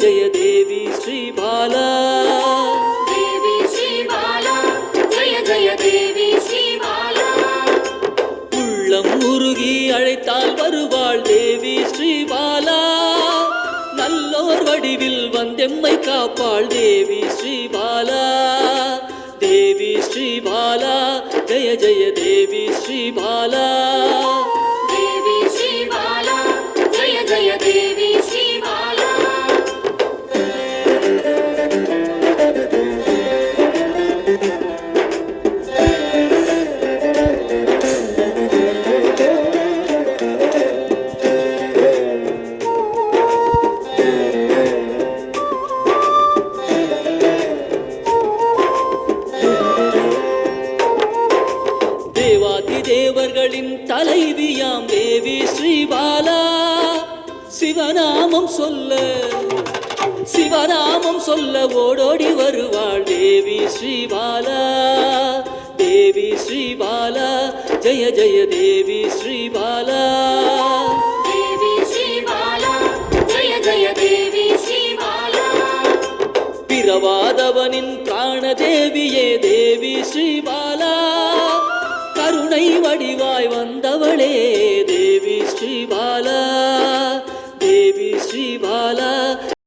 ஜெய தேவி ஸ்ரீபாலா தேவி ஸ்ரீபாலா ஜெய ஜெய தேவி ஸ்ரீபாலா உள்ளம் உருகி அழைத்தால் வருவாள் தேவி ஸ்ரீபாலா நல்லோர் வடிவில் வந்தெம்மை காப்பாள் தேவி ஸ்ரீபாலா தேவி ஸ்ரீபாலா ஜெய ஜெய தேவி ஸ்ரீபாலா தேவர்களின் தலைவியாம் தேவி ஸ்ரீபாலா. சிவநாமம் சொல்ல சிவநாமம் சொல்ல ஓடோடி வருவாள் தேவி ஸ்ரீபாலா. தேவி ஸ்ரீபாலா ஜெய ஜெய தேவி ஸ்ரீபாலா. தேவி ஸ்ரீபாலா ஜெய ஜெய தேவி ஸ்ரீபாலா. பிறவாதவனின் வந்தவளே.